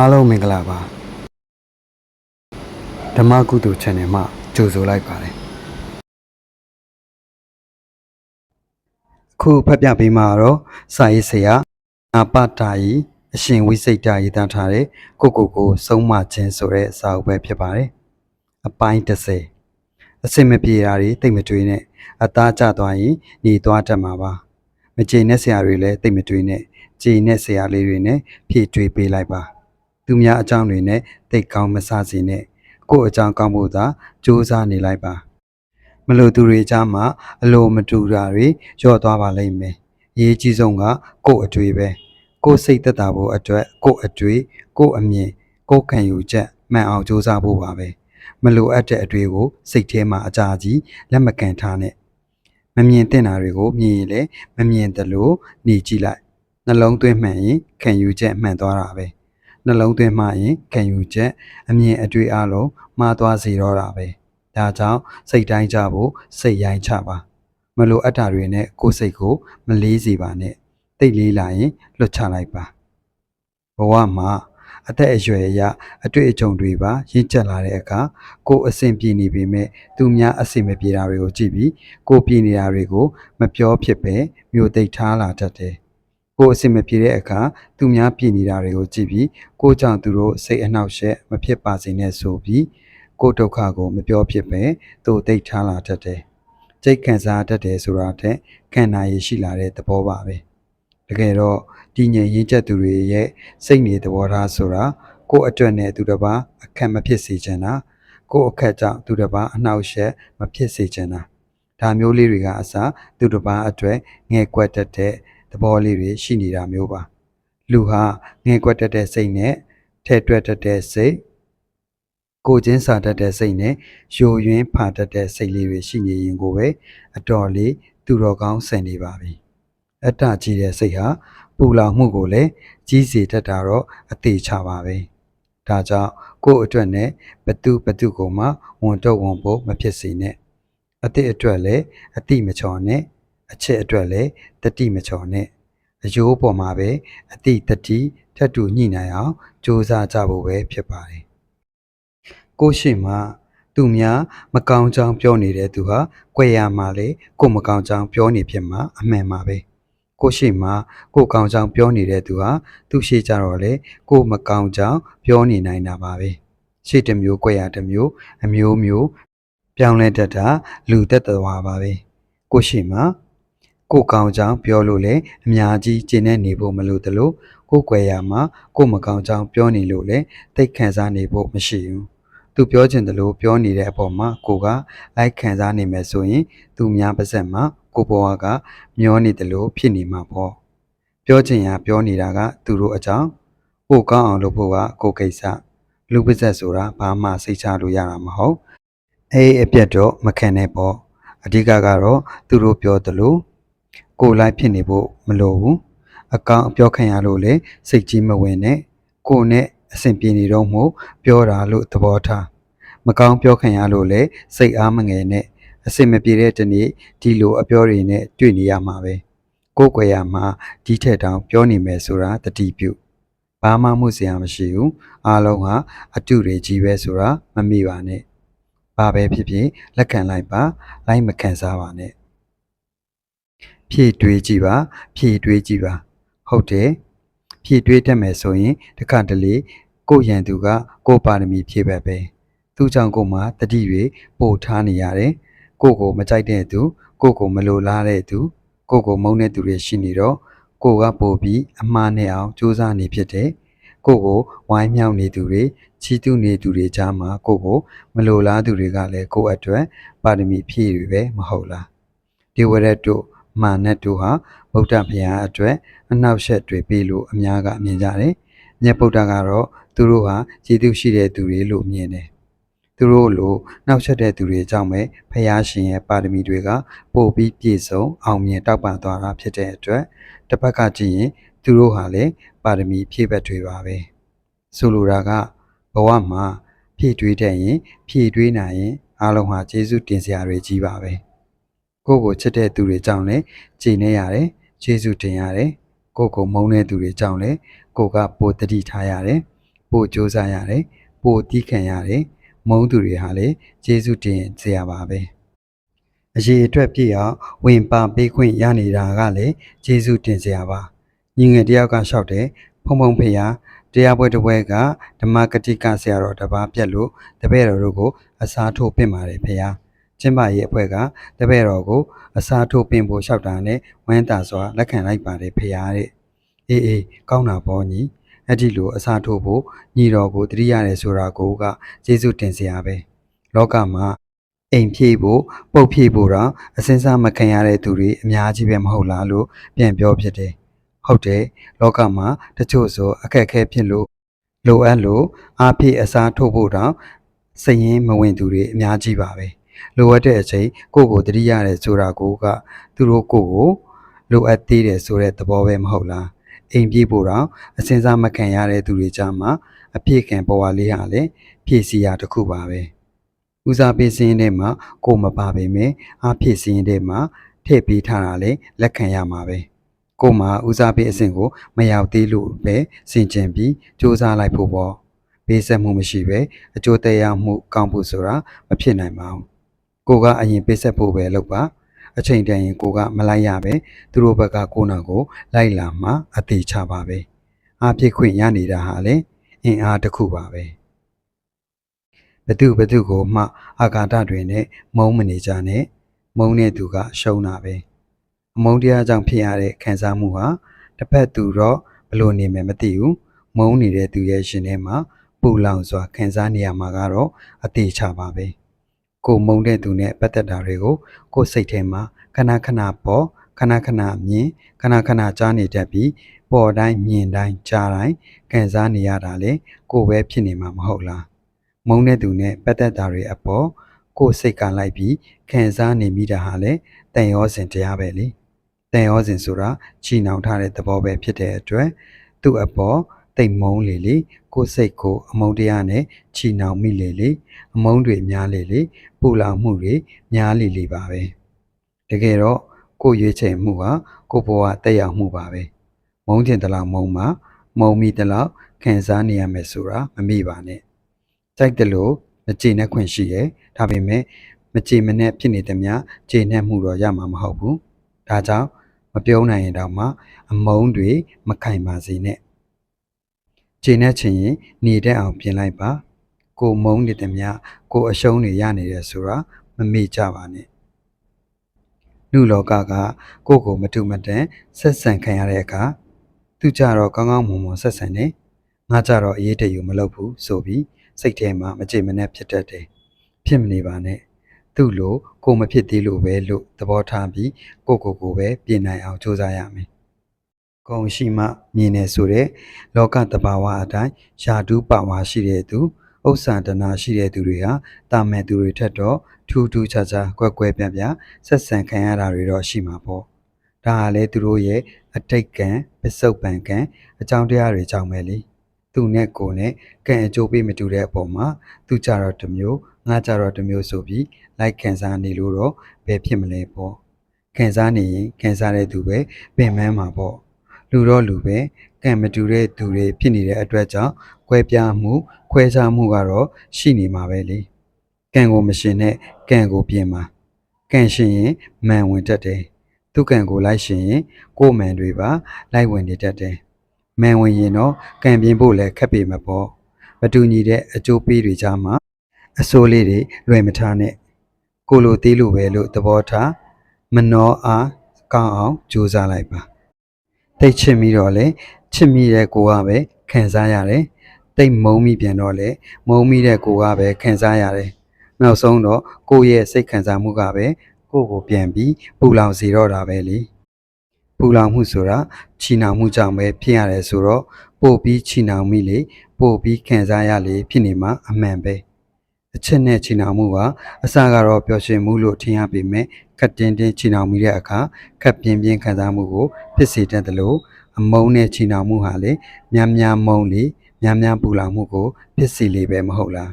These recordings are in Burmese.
အားလုံးမင်္ဂလာပါဓမ္မကုသိုလ် channel မှာကြိုဆိုလိုက်ပါတယ်ခုဖတ်ပြပေးမှာတော့စာရေးဆရာအပတာယီအရှင်ဝိစိတ်တာရေးသားထားတဲ့ကိုကိုကိုဆုံးမခြင်းဆိုတဲ့စာအုပ်ပဲဖြစ်ပါတယ်အပိုင်း30အစင်မပြေတာတွေတိတ်မတွေးနဲ့အသားကျသွားရင်หนีသွားတတ်မှာပါမကြေနဲ့ဆရာတွေလည်းတိတ်မတွေးနဲ့ကြေနဲ့ဆရာလေးတွေနဲ့ဖြည့်တွေးပေးလိုက်ပါ သူများအကြောင်းတွေနဲ့တိတ်ကောင်းမဆစေနဲ့ကိုယ့်အကြောင်းကောင်းဖို့သာကြိုးစားနေလိုက်ပါမလို့သူတွေကြားမှာအလိုမတူတာတွေညော့သွားပါလိမ့်မယ်အရေးကြီးဆုံးကကိုယ့်အတွေ့ပဲကိုယ့်စိတ်သက်သာဖို့အတွက်ကိုယ့်အတွေ့ကိုယ့်အမြင်ကိုယ့်ခံယူချက်မှန်အောင်ကြိုးစားဖို့ပါပဲမလိုအပ်တဲ့အတွေ့ကိုစိတ်ထဲမှာအကြာကြီးလက်မကန်ထားနဲ့မမြင်တဲ့နာတွေကိုမြင်ရင်လည်းမမြင်သလိုနေကြည့်လိုက်နှလုံးသွင်းမှန်ရင်ခံယူချက်မှန်သွားတာပဲ နှလုံးသွင်းမှရင်ခံယူချက်အမြင်အတွေ့အလုံးမှားသွားစေတော့တာပဲဒါကြောင့်စိတ်တိုင်းကြဖို့စိတ်ရိုင်းချပါမလိုအပ်တာတွေနဲ့ကိုယ်စိတ်ကို မလေးစေပါနဲ့တိတ်လေးလာရင်လွတ်ချလိုက်ပါဘဝမှာအသက်အရွယ်အရအတွေ့အကြုံတွေပါရင့်ကျက်လာတဲ့အခါကိုယ်အဆင်ပြေနေပေမဲ့သူများအဆင်မပြေတာတွေကိုကြည့်ပြီးကိုယ်ပြေနေတာတွေကို မပြောဖြစ်ပဲမျိုးသိပ်ထားလာတတ်တယ် ကိုယ်အဆင်မပြေတဲ့အခါသူများပြေနေတာတွေကိုကြည့်ပြီးကိုယ်ကြောင့်သူတို့စိတ်အနှောက်အယှက်မဖြစ်ပါစေနဲ့ဆိုပြီးကိုယ်ဒုက္ခကိုမပြောဖြစ်ပဲသူသိပ်ထားလာတတ်တယ်။စိတ်ခံစားတတ်တယ်ဆိုတာထက်ခံနိုင်ရရှိလာတဲ့သဘောပါပဲ။တကယ်တော့တည်ငြိမ်ရင့်ကျက်သူတွေရဲ့စိတ်နေသဘောထားဆိုတာကိုယ့်အတွက်နဲ့သူတစ်ပါးအခက်မဖြစ်စေချင်တာကိုယ့်အခက်ကြောင့်သူတစ်ပါးအနှောက်အယှက်မဖြစ်စေချင်တာဒါမျိုးလေးတွေကအစားသူတစ်ပါးအတွက်ငဲ့ကွက်တတ်တဲ့ သဘောလေးတွေရှိနေတာမျိုးပါလူဟာငဲ့ကွက်တတ်တဲ့စိတ်နဲ့ထဲ့တွက်တတ်တဲ့စိတ်ကိုယ်ချင်းစာတတ်တဲ့စိတ်နဲ့ယိုယွင်းဖာတတ်တဲ့စိတ်လေးတွေရှိနေရင်ကိုပဲအတော်လေးသူတော်ကောင်းဆင်နေပါပြီအတ္တကြီးတဲ့စိတ်ဟာပူလောင်မှုကိုလည်းကြီးစေတတ်တာတော့အသေးချပါပဲဒါကြောင့်ကိုယ့်အတွက်နဲ့ဘသူဘသူကိုမှဝန်တော့ဝန်ဖို့မဖြစ်စေနဲ့အတိအတွက်လည်းအတိမချော်နဲ့ အချက်အတွက်လည်းတတိမချော်နဲ့အယိုးပေါ်မှာပဲအတိတတိထပ်တူညှိနှိုင်းအောင်ကြိုးစားကြဖို့ပဲဖြစ်ပါတယ်ကိုရှိမှသူများမကောင်းကြောင်းပြောနေတဲ့သူဟာကြွယ်ရမှာလေကိုမကောင်းကြောင်းပြောနေဖြစ်မှာအမှန်ပါပဲကိုရှိမှကိုကောင်းကြောင်းပြောနေတဲ့သူဟာသူရှိကြတော့လေကိုမကောင်းကြောင်းပြောနေနိုင်တာပါပဲရှေ့တစ်မျိုးကြွယ်ရတစ်မျိုးအမျိုးမျိုးပြောင်းလဲတတ်တာလူသက်တော်ပါပဲကိုရှိမှ ကိုကောင်းကြောင်ပြောလို့လေအများကြီးကျင့်နေနေဖို့မလိုသလိုကိုကွယ်ရမှာကိုမကောင်းကြောင်ပြောနေလို့လေတိတ်ခံစားနေဖို့မရှိဘူးသူပြောချင်တယ်လို့ပြောနေတဲ့အပေါ်မှာကိုကလိုက်ခံစားနေမယ်ဆိုရင် သူများပါစက်မှာကိုဘဝကမျောနေတယ်လို့ဖြစ်နေမှာပေါ့ပြောချင်ရပြောနေတာက သူတို့အကြောင်းကိုကောင်းအောင်လုပ်ဖို့ကကိုကိစ္စလူပါစက်ဆိုတာဘာမှစိတ်ချလို့ရတာမဟုတ်အေးအပြတ်တော့မခံနဲ့ပေါ့အဓိကကတော့သူတို့ပြောတယ်လို့ ကိုယ်လိုက်ဖြစ်နေဖို့မလိုဘူးအကောင်အပြောခံရလို့လေစိတ်ကြီးမဝင်နဲ့ကိုယ်နဲ့အဆင်ပြေနေတော့မို့ပြောတာလို့သဘောထားမကောင်းပြောခံရလို့လေစိတ်အားမငယ်နဲ့အဆင်မပြေတဲ့တနေ့ဒီလိုအပြောတွေနဲ့တွေ့နေရမှာပဲကိုယ်ကွယ်ရမှာဒီထက်တောင်ပြောနေမယ်ဆိုတာတတိပြုဘာမှမှုစရာမရှိဘူးအားလုံးဟာအတုတွေကြီးပဲဆိုတာမမိပါနဲ့ဘာပဲဖြစ်ဖြစ်လက်ခံလိုက်ပါလိုက်မခံစားပါနဲ့ ဖြည့်တွေးကြည့်ပါဖြည့်တွေးကြည့်ပါဟုတ်တယ်ဖြည့်တွေးတတ်မယ်ဆိုရင်တခါတလေကိုယ့်ရန်သူကကိုယ့်ပါရမီဖြည့်ဘက်ပဲသူ့ကြောင့်ကိုယ်မှာတတိတွေပို့ထားနေရတယ်ကိုယ့်ကိုမကြိုက်တဲ့သူကိုယ့်ကိုမလိုလားတဲ့သူကိုယ့်ကိုမုန်းတဲ့သူတွေရှိနေတော့ကိုယ်ကပို့ပြီးအမှားနဲ့အောင်စူးစမ်းနေဖြစ်တယ်ကိုယ့်ကိုဝိုင်းမြောက်နေသူတွေချီးတူးနေသူတွေကြားမှာကိုယ့်ကိုမလိုလားသူတွေကလည်းကိုယ့်အတွက်ပါရမီဖြည့်တွေပဲမဟုတ်လားဒီဝရက်တို့ မာနတ်တို့ဟာဗုဒ္ဓဘုရားအတွက်အနှောက်အယှက်တွေပေးလို့အများကမြင်ကြတယ်။မြတ်ဗုဒ္ဓကတော့သူတို့ဟာရည်သူရှိတဲ့သူတွေလို့မြင်တယ်။သူတို့လိုနှောက်ယှက်တဲ့သူတွေကြောင့်ပဲဘုရားရှင်ရဲ့ပါရမီတွေကပို့ပြီးပြည့်စုံအောင်မြင်တောက်ပံသွားတာဖြစ်တဲ့အတွက်တစ်ဖက်ကကြည့်ရင်သူတို့ဟာလည်းပါရမီဖြည့်ဘက်တွေပါပဲ။ဆိုလိုတာကဘဝမှာဖြည့်တွေးတဲ့ရင်ဖြည့်တွေးနိုင်ရင်အားလုံးဟာကျေးဇူးတင်စရာတွေကြီးပါပဲ။ ကိုယ့်ကိုချစ်တဲ့သူတွေကြောင့်လည်းကြည်နေရတယ်ကျေးဇူးတင်ရတယ်ကိုယ့်ကိုမုန်းတဲ့သူတွေကြောင့်လည်းကိုယ်ကပိုတတိထားရတယ်ပို့ကြိုးစားရတယ်ပို့တီးခံရတယ်မုန်းသူတွေဟာလေကျေးဇူးတင်စရာပါပဲအရေးအတွက်ပြည့်အောင်ဝင်ပါပေးခွင့်ရနေတာကလည်းကျေးဇူးတင်စရာပါညီငယ်တယောက်ကလျှောက်တယ်ဖုံဖုံဖေဟာတရားပွဲတစ်ပွဲကဓမ္မကတိကဆရာတော်တစ်ပါးပြက်လို့တပည့်တော်တို့ကိုအစားထိုးပင့်ပါတယ်ဖေဟာ ကျင်းပရေးအဖွဲ့ကတပည့်တော်ကိုအစားထိုးပင့်ဖို့လျှောက်တာနဲ့ဝမ်းသာစွာလက်ခံလိုက်ပါတယ်ဖေဟာတဲ့အေးအေးကောင်းတာပေါ့ညီအဲ့ဒီလိုအစားထိုးဖို့ညီတော်ကိုတတိရတယ်ဆိုတာကိုကကျေးဇူးတင်စရာပဲလောကမှာအိမ်ဖြည့်ဖို့ပုတ်ဖြည့်ဖို့တော့အစင်းစားမခံရတဲ့သူတွေအများကြီးပဲမဟုတ်လားလို့ပြန်ပြောဖြစ်တယ်ဟုတ်တယ်လောကမှာတချို့ဆိုအခက်အခဲဖြစ်လို့လိုအပ်လို့အားဖြည့်အစားထိုးဖို့တော့စရင်မဝင်သူတွေအများကြီးပါပဲ လိုအပ်တဲ့အချိန်ကိုယ့်ကိုတတိရတယ်ဆိုတာကိုကသူတို့ကိုယ့်ကိုလိုအပ်သေးတယ်ဆိုတဲ့သဘောပဲမဟုတ်လားအိမ်ပြေးဖို့တော့အစင်းစားမခံရတဲ့သူတွေကြားမှာအပြည့်ခံဘဝလေးဟာလည်းဖြည့်စီရတစ်ခုပါပဲဦးစားပေးစင်းထဲမှာကိုယ်မပါပေမဲ့အဖြည့်စင်းထဲမှာထည့်ပေးထားတာလည်းလက်ခံရမှာပဲကိုယ်မှာဦးစားပေးအဆင့်ကိုမရောက်သေးလို့ပဲစင်ကြင်ပြီးစူးစမ်းလိုက်ဖို့ပေါ့ပေးဆက်မှုမရှိပဲအကျိုးတရားမှုကောင်းဖို့ဆိုတာမဖြစ်နိုင်ပါဘူး ကိုကအရင်ပေးဆက်ဖို့ပဲလုပ်ပါအချိန်တန်ရင်ကိုကမလိုက်ရပဲသူတို့ဘက်ကကိုနာကိုလိုက်လာမှအသေးချပါပဲအားဖြစ်ခွင့်ရနေတာဟာလေအင်အားတစ်ခုပါပဲဘသူဘသူကိုမှအာကာဒတွင်နဲ့မုံမနေကြနဲ့မုံတဲ့သူကရှုံးတာပဲအမုန်းတရားကြောင့်ဖြစ်ရတဲ့ခံစားမှုဟာတစ်ဖက်သူတော့ဘလို့နေမယ်မသိဘူးမုံနေတဲ့သူရဲ့ရှင်ထဲမှာပူလောင်စွာခံစားနေရမှာကတော့အသေးချပါပဲ ကိုမုံတဲ့သူနဲ့ပတ်သက်တာတွေကိုကိုယ်စိတ်ထဲမှာခဏခဏပေါ်ခဏခဏမြင်ခဏခဏကြားနေတတ်ပြီးပေါ်တိုင်းမြင်တိုင်းကြားတိုင်းခံစားနေရတာလေကိုယ်ပဲဖြစ်နေမှာမဟုတ်လားမုံတဲ့သူနဲ့ပတ်သက်တာတွေအပေါ်ကိုယ်စိတ်ကလိုက်ပြီးခံစားနေမိတာဟာလေတန်ရောစဉ်တရားပဲလေတန်ရောစဉ်ဆိုတာချီနှောင်ထားတဲ့သဘောပဲဖြစ်တဲ့အတွက်သူ့အပေါ် တိတ်မုံလေလေကိုယ်စိတ်ကိုအမုန်းတရားနဲ့ချီနှောင်မိလေလေအမုန်းတွေများလေလေပူလောင်မှုတွေများလေလေပါပဲတကယ်တော့ကိုယ်ရွေးချယ်မှုဟာကိုယ်ဘဝတက်ရောက်မှုပါပဲမုံတင်တလောက်မုံမှာမုံမိတလောက်ခံစားနေရမယ်ဆိုတာမမေ့ပါနဲ့ကြိုက်တယ်လို့မကျေနပ်ခွင့်ရှိရဲ့ဒါပေမဲ့မကျေမနပ်ဖြစ်နေသည်များကျေနပ်မှုတော့ရမှာမဟုတ်ဘူးဒါကြောင့်မပြုံးနိုင်ရင်တော့မှအမုန်းတွေမခိုင်ပါစေနဲ့ ကျေနပ်ချင်ရင်နေတဲ့အောင်ပြင်လိုက်ပါ ကိုမုန်းနေသည်များကိုအရှုံးတွေရနေတယ်ဆိုတာမမေ့ကြပါနဲ့လူလောကကကိုယ့်ကိုမတူမတန်ဆက်ဆံခံရတဲ့အခါသူကြတော့ကောင်းကောင်းမွန်မွန်ဆက်ဆံနေငါကြတော့အရေးတယူမလုပ်ဘူးဆိုပြီးစိတ်ထဲမှာမကြေမနက်ဖြစ်တတ်တယ်ဖြစ်မနေပါနဲ့သူ့လိုကိုမဖြစ်သေးလို့ပဲလို့သဘောထားပြီးကိုကိုကိုပဲပြင်နိုင်အောင်ကြိုးစားရမယ် ဂုံရှိမှမြင်နေဆိုတဲ့လောကတဘာဝအတိုင်းယာတုပဝါရှိတဲ့သူဥစ္စာတနာရှိတဲ့သူတွေဟာတာမန်သူတွေထက်တော့ထူးထူးခြားခြားကွက်ကွဲပြားပြားဆက်ဆံခံရတာတွေတော့ရှိမှာပေါ့ဒါဟာလေသူတို့ရဲ့အတိတ်ကံပစ္စုပန်ကံအကြောင်းတရားတွေကြောင့်ပဲလေသူနဲ့ကိုနဲ့ကံအကျိုးပေးမတူတဲ့အပေါ်မှာသူကြတော့တစ်မျိုးငါကြတော့တစ်မျိုးဆိုပြီးလိုက်ခံစားနေလို့တော့ဘယ်ဖြစ်မလဲပေါ့ခံစားနေရင်ခံစားတဲ့သူပဲပင်ပန်းမှာပေါ့ လူတော့လူပဲကံမတူတဲ့သူတွေဖြစ်နေတဲ့အတွက်ကြောင့်ကွဲပြားမှု ခွဲခြားမှုကတော့ရှိနေမှာပဲလေကံကိုမရှင်နဲ့ကံကိုပြင်မှာကံရှင်ရင်မန်ဝင်တတ်တယ်သူကံကိုလိုက်ရှင်ရင်ကိုယ်မန်တွေပါလိုက်ဝင်နေတတ်တယ်မန်ဝင်ရင်တော့ကံပြင်ဖို့လည်းခက်ပေမှာပေါ့မတူညီတဲ့အကျိုးပေးတွေကြားမှာအစိုးလေးတွေလွယ်မထားနဲ့ကိုလိုသေးလို့ပဲလို့သဘောထားမနှောအားကောင်းအောင်ကြိုးစားလိုက်ပါ တိတ်ချစ်မိတော့လေချစ်မိတဲ့ကိုကပဲခံစားရတယ်တိတ်မုံမိပြန်တော့လေမုံမိတဲ့ကိုကပဲခံစားရတယ်နောက်ဆုံးတော့ကိုယ့်ရဲ့စိတ်ခံစားမှုကပဲကိုယ့်ကိုပြန်ပြီးပူလောင်စေတော့တာပဲလေပူလောင်မှုဆိုတာချီနှောင်မှုကြောင့်ပဲဖြစ်ရတယ်ဆိုတော့ပို့ပြီးချီနှောင်မိလေပို့ပြီးခံစားရလေဖြစ်နေမှာအမှန်ပဲ အချက်နဲ့ချီနှောင်မှုကအစကတော့ပျော်ရွှင်မှုလို့ထင်ရပေမဲ့ခက်တင်းတင်းချီနှောင်မိတဲ့အခါခက်ပြင်းပြင်းခံစားမှုကိုဖြစ်စေတတ်တယ်လို့အမုန်းနဲ့ချီနှောင်မှုဟာလေများများမုန်းလေများများပူလောင်မှုကိုဖြစ်စေလေပဲမဟုတ်လား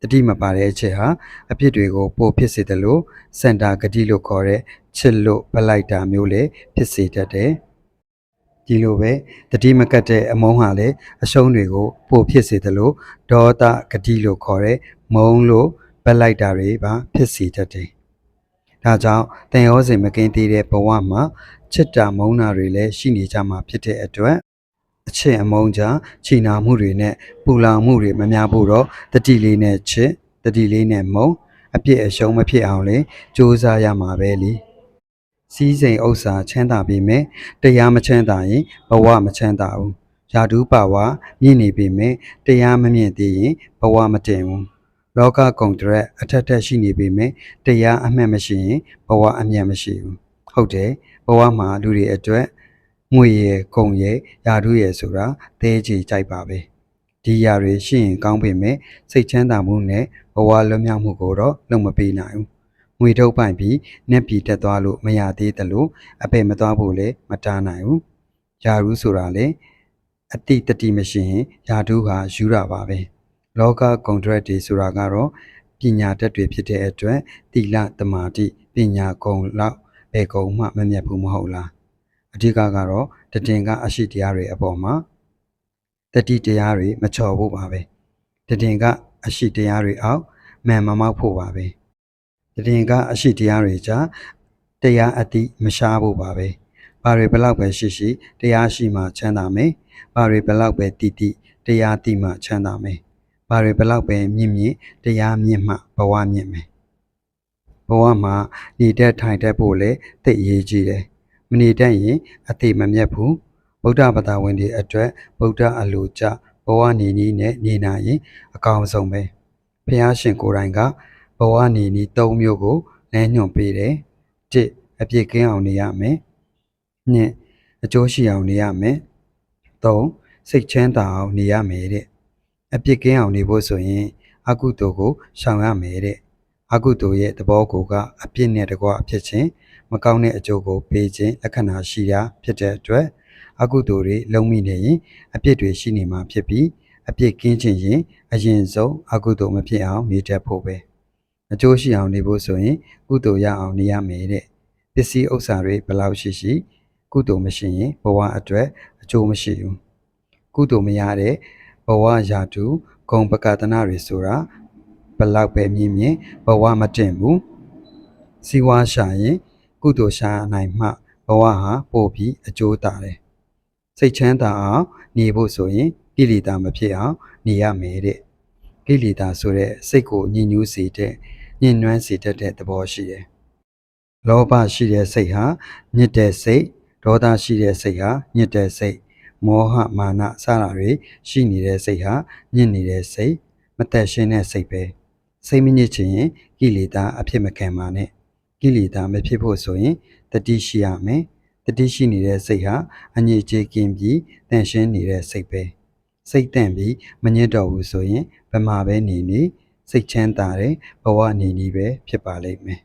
တတိမပါတဲ့အချက်ဟာအဖြစ်တွေကိုပို့ဖြစ်စေတယ်လို့စင်တာဂတိလို့ခေါ်တဲ့ချစ်လို့ပလိုက်တာမျိုးလေဖြစ်စေတတ်တယ်ဒီလိုပဲတတိမကတ်တဲ့အမုန်းဟာလည်းအရှုံးတွေကိုပိုဖြစ်စေတယ်လို့ဒေါသဂတိလို့ခေါ်တဲ့ မုန်းလို့ပက်လိုက်တာတွေပါဖြစ်စေတတ်တယ်။ဒါကြောင့်တန်ရောစင်မကင်းသေးတဲ့ဘဝမှာချစ်တာမုန်းတာတွေလည်းရှိနေကြမှာဖြစ်တဲ့အတွက်အချစ်အမုန်းကြားချီနာမှုတွေနဲ့ပူလောင်မှုတွေမများဖို့တော့တတိလေးနဲ့ချစ်တတိလေးနဲ့မုန်းအပြစ်အရှုံးမဖြစ်အောင်လေစူးစမ်းရမှာပဲလीစည်းစိမ်ဥစ္စာချမ်းသာပေမဲ့တရားမချမ်းသာရင်ဘဝမချမ်းသာဘူးယာဒူးပါဝါမြင့်နေပေမဲ့တရားမမြင့်သေးရင်ဘဝမတင်ဘူး လောကကုံတရက်အထက်ထက်ရှိနေပေမဲ့တရားအမှတ်မရှိရင်ဘဝအမြတ်မရှိဘူးဟုတ်တယ်ဘဝမှာလူတွေအတွက်ငွေရယ်ဂုံရယ်ယာဒူးရယ်ဆိုတာသဲချီကြိုက်ပါပဲဒီຢာတွေရှိရင်ကောင်းပေမဲ့စိတ်ချမ်းသာမှုနဲ့ဘဝလွတ်မြောက်မှုကိုတော့လုံမပေးနိုင်ဘူးငွေထုတ်ပိုင်ပြီးနှက်ပြီးတက်သွားလို့မရသေးတယ်လို့အပေမသွားဖို့လည်းမတားနိုင်ဘူးယာရူးဆိုတာလေအတိတတိမရှိရင်ယာဒူးဟာယူတာပါပဲ လောကကွန်ထရက်တွေဆိုတာကတော့ပညာတတ်တွေဖြစ်တဲ့အတွက်တိလတမာတိပညာကုံလောက်ဘယ်ကုံမှမမြတ်ဘူးမဟုတ်လားအဓိကကတော့တတင်ကအရှိတရားတွေအပေါ်မှာတတိတရားတွေမချော်ဖို့ပါပဲတတင်ကအရှိတရားတွေအောက်မန်မမောက်ဖို့ပါပဲတတင်ကအရှိတရားတွေကြားတရားအတိမရှားဖို့ပါပဲဘာတွေဘလောက်ပဲရှိရှိတရားရှိမှချမ်းသာမယ်ဘာတွေဘလောက်ပဲတည်တည်တရားတည်မှချမ်းသာမယ် ဘာတွေဘလောက်ပဲမြင့်မြင့်တရားမြင့်မှဘဝမြင့်မယ်ဘဝမှာနေတတ်ထိုင်တတ်ဖို့လည်းသိအရေးကြီးတယ်မနေတတ်ရင်အသိမမြတ်ဘူးဗုဒ္ဓဘာသာဝင်တွေအတွက်ဗုဒ္ဓအလိုကျဘဝနေနည်းနဲ့နေနိုင်ရင်အကောင်းဆုံးပဲဖះရှင်ကိုယ်တိုင်ကဘဝနေနည်း၃မျိုးကိုလမ်းညွှန်ပေးတယ်၁အပြစ်ကင်းအောင်နေရမယ်၂အကျိုးရှိအောင်နေရမယ်၃စိတ်ချမ်းသာအောင်နေရမယ်တဲ့ အပြစ်ကင်းအောင်နေဖို့ဆိုရင်အကုသိုလ်ကိုရှောင်ရမယ်တဲ့အကုသိုလ်ရဲ့သဘောကိုကအပြစ်နဲ့တကွအဖြစ်ချင်းမကောင်းတဲ့အကျိုးကိုပေးခြင်းလက္ခဏာရှိတာဖြစ်တဲ့အတွက်အကုသိုလ်တွေလုံးမိနေရင်အပြစ်တွေရှိနေမှာဖြစ်ပြီးအပြစ်ကင်းခြင်းရင်အရင်ဆုံးအကုသိုလ်မဖြစ်အောင်နေတတ်ဖို့ပဲအကျိုးရှိအောင်နေဖို့ဆိုရင်ကုသိုလ်ရအောင်နေရမယ်တဲ့ပစ္စည်းဥစ္စာတွေဘယ်လောက်ရှိရှိ ကုသိုလ်မရှိရင်ဘဝအတွက်အကျိုးမရှိဘူးကုသိုလ်မရတဲ့ ဘဝရာတူဂုံပကတနာတွေဆိုတာဘယ်လောက်ပဲမြင့်မြင့်ဘဝမတင်ဘူးစီဝါရှာရင်ကုသိုလ်ရှာနိုင်မှဘဝဟာပို့ပြီးအကျိုးတာတယ်စိတ်ချမ်းသာအောင်နေဖို့ဆိုရင်ကိလေသာမဖြစ်အောင်နေရမယ်တဲ့ကိလေသာဆိုတဲ့စိတ်ကိုညှဉ်းညူးစေတဲ့ညှဉ်းနှွမ်းစေတတ်တဲ့သဘောရှိတယ်လောဘရှိတဲ့စိတ်ဟာညစ်တဲ့စိတ်ဒေါသရှိတဲ့စိတ်ဟာညစ်တဲ့စိတ် မောဟမာနစတာတွေရှိနေတဲ့စိတ်ဟာညစ်နေတဲ့စိတ်မသက်ရှင်တဲ့စိတ်ပဲစိတ်မညစ်ချင်ရင်ကိလေသာအဖြစ်မခံပါနဲ့ကိလေသာမဖြစ်ဖို့ဆိုရင်တတိရှိရမယ်တတိရှိနေတဲ့စိတ်ဟာအငြိအကျေးကင်းပြီးတန်ရှင်းနေတဲ့စိတ်ပဲစိတ်တန့်ပြီးမညစ်တော့ဘူးဆိုရင်ဘယ်မှာပဲနေနေစိတ်ချမ်းသာတဲ့ဘဝနေနည်းပဲဖြစ်ပါလိမ့်မယ်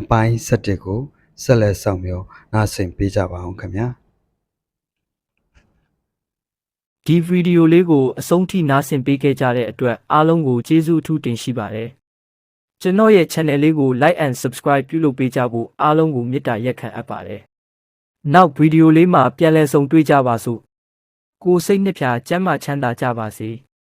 အပိုင်း7ကိုဆက်လက်ဆောင်မျိုးနားဆင်ပေးကြပါအောင်ခင်ဗျာ ဒီဗီဒီယိုလေးကိုအဆုံးထိနားဆင်ပေးခဲ့ကြတဲ့အတွက်အားလုံးကိုကျေးဇူးအထူးတင်ရှိပါတယ်။ကျွန်တော်ရဲ့ channel လေးကို like and subscribe ပြုလုပ်ပေးကြဖို့အားလုံးကိုမေတ္တာရက်ခံအပ်ပါတယ်။နောက်ဗီဒီယိုလေးမှာပြန်လည်ဆုံတွေ့ကြပါစို့။ကိုယ်စိတ်နှစ်ဖြာကျမ်းမာချမ်းသာကြပါစေ။